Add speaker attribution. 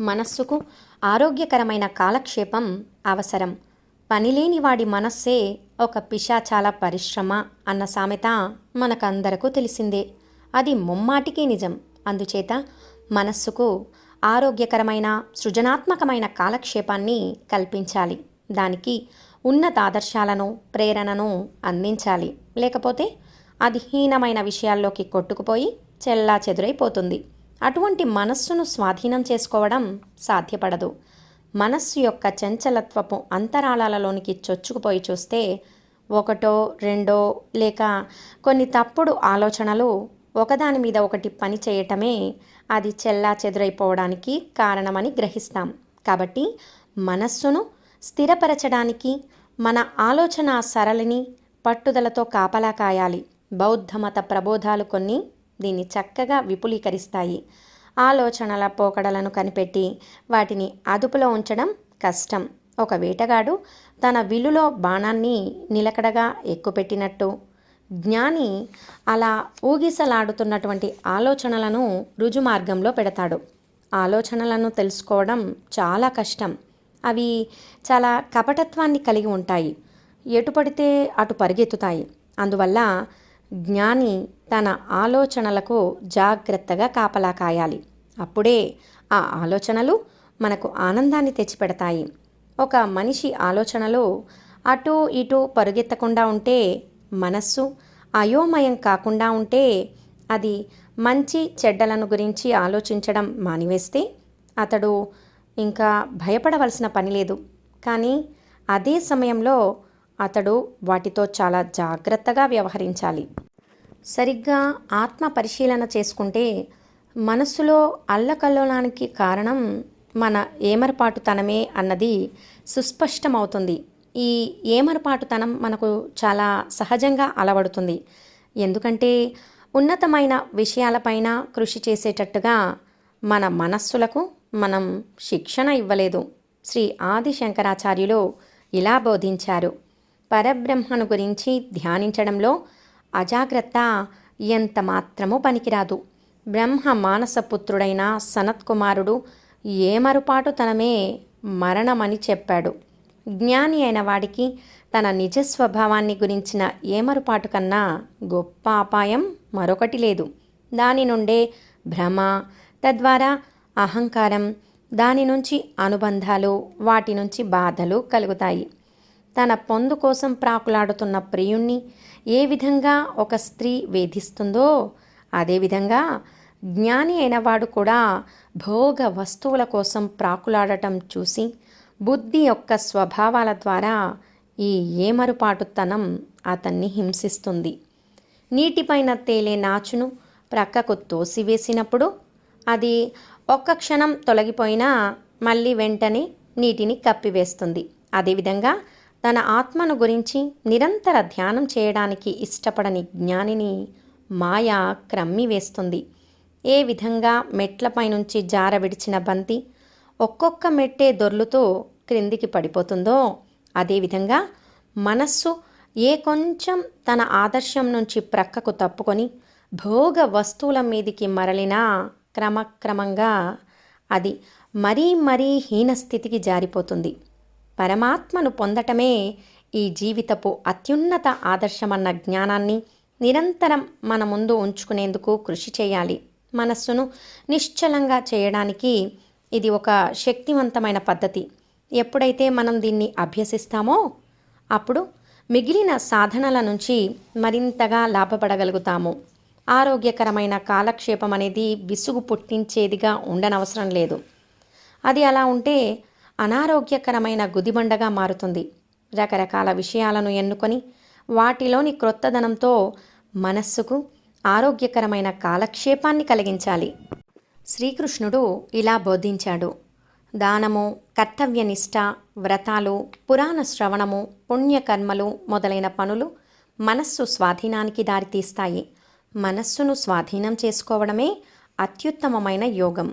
Speaker 1: మనస్సుకు ఆరోగ్యకరమైన కాలక్షేపం అవసరం. పనిలేని వాడి మనస్సే ఒక పిశాచాల పరిశ్రమ అన్న సామెత మనకందరకు తెలిసిందే. అది ముమ్మాటికి నిజం. అందుచేత మనస్సుకు ఆరోగ్యకరమైన సృజనాత్మకమైన కాలక్షేపాన్ని కల్పించాలి. దానికి ఉన్నత ఆదర్శాలను ప్రేరణను అందించాలి. లేకపోతే అది హీనమైన విషయాల్లోకి కొట్టుకుపోయి చెల్లా చెదురైపోతుంది అటువంటి మనస్సును స్వాధీనం చేసుకోవడం సాధ్యపడదు. మనస్సు యొక్క చంచలత్వపు అంతరాళాలలోనికి చొచ్చుకుపోయి చూస్తే ఒకటో రెండో లేక కొన్ని తప్పుడు ఆలోచనలు ఒకదాని మీద ఒకటి పని చేయటమే అది చెల్లా చెదురైపోవడానికి కారణమని గ్రహిస్తాం. కాబట్టి మనస్సును స్థిరపరచడానికి మన ఆలోచన సరళిని పట్టుదలతో కాపలా కాయాలి. బౌద్ధమత ప్రబోధాలు కొన్ని దీన్ని చక్కగా విపులీకరిస్తాయి. ఆలోచనల పోకడలను కనిపెట్టి వాటిని అదుపులో ఉంచడం కష్టం. ఒక వేటగాడు తన విలులో బాణాన్ని నిలకడగా ఎక్కుపెట్టినట్టు జ్ఞాని అలా ఊగిసలాడుతున్నటువంటి ఆలోచనలను రుజుమార్గంలో పెడతాడు. ఆలోచనలను తెలుసుకోవడం చాలా కష్టం. అవి చాలా కపటత్వాన్ని కలిగి ఉంటాయి. ఎటు పడితే అటు పరిగెత్తుతాయి. అందువల్ల జ్ఞాని తన ఆలోచనలకు జాగ్రత్తగా కాపలా కాయాలి. అప్పుడే ఆ ఆలోచనలు మనకు ఆనందాన్ని తెచ్చిపెడతాయి. ఒక మనిషి ఆలోచనలు అటు ఇటు పరుగెత్తకుండా ఉంటే మనస్సు అయోమయం కాకుండా ఉంటే అది మంచి చెడ్డలను గురించి ఆలోచించడం మానివేస్తే అతడు ఇంకా భయపడవలసిన పని లేదు. కానీ అదే సమయంలో అతడు వాటితో చాలా జాగ్రత్తగా వ్యవహరించాలి. సరిగ్గా ఆత్మ పరిశీలన చేసుకుంటే మనస్సులో అల్లకల్లోలానికి కారణం మన ఏమరపాటుతనమే అన్నది సుస్పష్టమవుతుంది. ఈ ఏమరపాటుతనం మనకు చాలా సహజంగా అలవడుతుంది. ఎందుకంటే ఉన్నతమైన విషయాలపైన కృషి చేసేటట్టుగా మన మనస్సులకు మనం శిక్షణ ఇవ్వలేదు. శ్రీ ఆది శంకరాచార్యులు ఇలా బోధించారు. పరబ్రహ్మను గురించి ధ్యానించడంలో అజాగ్రత్త ఎంత మాత్రమూ పనికిరాదు. బ్రహ్మ మానసపుత్రుడైన సనత్కుమారుడు ఏమరుపాటు తనమే మరణమని చెప్పాడు. జ్ఞాని అయిన వాడికి తన నిజ స్వభావాన్ని గురించిన ఏమరుపాటు కన్నా గొప్ప అపాయం మరొకటి లేదు. దాని నుండే భ్రమ తద్వారా అహంకారం దాని నుంచి అనుబంధాలు వాటి నుంచి బాధలు కలుగుతాయి. తన పొందు కోసం ప్రాకులాడుతున్న ప్రియుణ్ణి ఏ విధంగా ఒక స్త్రీ వేధిస్తుందో అదేవిధంగా జ్ఞాని అయినవాడు కూడా భోగ వస్తువుల కోసం ప్రాకులాడటం చూసి బుద్ధి యొక్క స్వభావాల ద్వారా ఈ ఏమరుపాటుతనం అతన్ని హింసిస్తుంది. నీటిపైన తేలే నాచును ప్రక్కకు తోసివేసినప్పుడు అది ఒక్క క్షణం తొలగిపోయినా మళ్ళీ వెంటనే నీటిని కప్పివేస్తుంది. అదేవిధంగా తన ఆత్మను గురించి నిరంతర ధ్యానం చేయడానికి ఇష్టపడని జ్ఞానిని మాయ క్రమ్మివేస్తుంది ఏ విధంగా మెట్లపై నుంచి జార విడిచిన బంతి ఒక్కొక్క మెట్టే దొర్లుతూ క్రిందికి పడిపోతుందో అదేవిధంగా మనస్సు ఏ కొంచెం తన ఆదర్శం నుంచి ప్రక్కకు తప్పుకొని భోగ వస్తువుల మీదికి మరలినా క్రమక్రమంగా అది మరీ మరీ హీనస్థితికి జారిపోతుంది. పరమాత్మను పొందటమే ఈ జీవితపు అత్యున్నత ఆదర్శమన్న జ్ఞానాన్ని నిరంతరం మన ముందు ఉంచుకునేందుకు కృషి చేయాలి. మనస్సును నిశ్చలంగా చేయడానికి ఇది ఒక శక్తివంతమైన పద్ధతి. ఎప్పుడైతే మనం దీన్ని అభ్యసిస్తామో అప్పుడు మిగిలిన సాధనల నుంచి మరింతగా లాభపడగలుగుతాము. ఆరోగ్యకరమైన కాలక్షేపం అనేది విసుగు పుట్టించేదిగా ఉండనవసరం లేదు. అది అలా ఉంటే అనారోగ్యకరమైన గుదిబండగా మారుతుంది. రకరకాల విషయాలను ఎన్నుకొని వాటిలోని క్రొత్తదనంతో మనస్సుకు ఆరోగ్యకరమైన కాలక్షేపాన్ని కలిగించాలి. శ్రీకృష్ణుడు ఇలా బోధించాడు. దానము కర్తవ్యనిష్ట వ్రతాలు పురాణ శ్రవణము పుణ్యకర్మలు మొదలైన పనులు మనస్సు స్వాధీనానికి దారితీస్తాయి. మనస్సును స్వాధీనం చేసుకోవడమే అత్యుత్తమమైన యోగం.